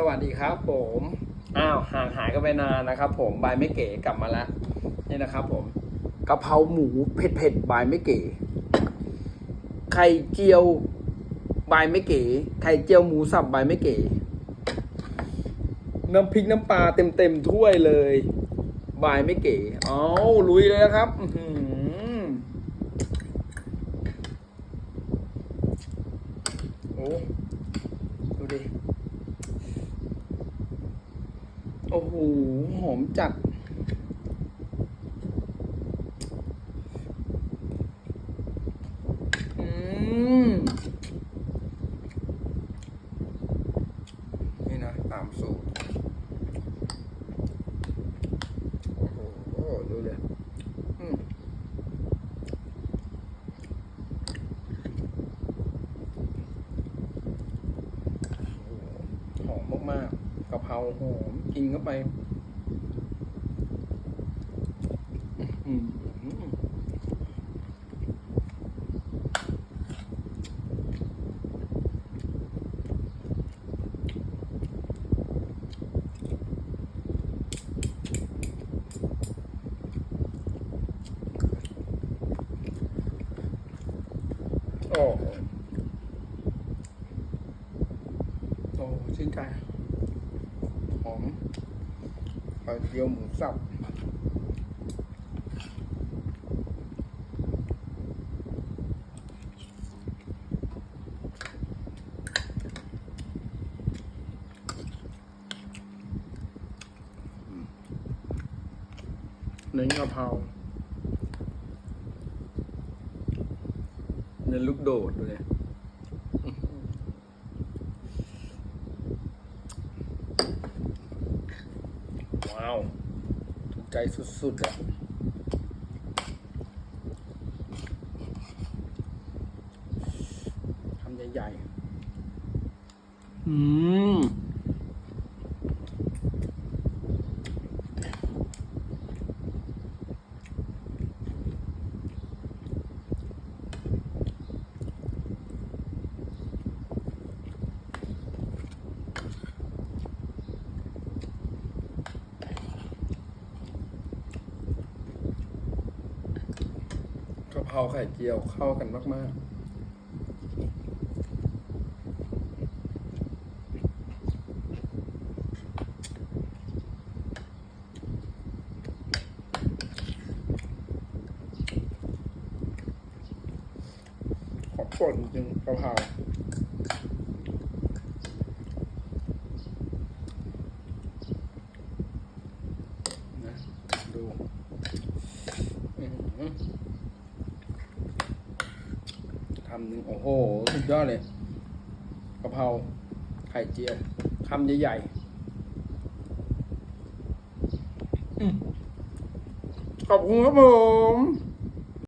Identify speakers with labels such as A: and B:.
A: สวัสดีครับผม อ้าวห่างหายกันไปนานนะครับ ผมบายไม่เก๋กลับมาแล้วนี่นะครับ ผมกะเพราหมูเผ็ดเผ็ดๆบายไม่เก๋ไข่เจียวบายไม่เก๋ไข่เจียวหมูสับบายไม่เก๋น้ำพริกน้ำปลาเต็มเต็มๆถ้วยเลย บายไม่เก๋เอาลุยเลยนะครับ อืโอ้ดูดิ โอ้โห หอมจัด อืม นี่นะ ตามสูตร โอ้โห ดูเลยอืมโอ้โหหอมมากๆกะเพราหอมกินเข้าไปโอ้โหโอ้ชื่นใจ หอมไข่เจียวหมูสับเน้นกะเพราเน้นลูกโดดเลย ว้าวถูกใจสุดๆอะทำใหญ่ๆ อืมะเพราไข่เจียวเข้ากันมากๆ ขอบคุณจริงกะเพรานะดูอื้อำหนึ่งโอ้โหสุดยอดเลยกะเพราไข่เจียวคำใหญ่ๆอืมขอบคุณครับผม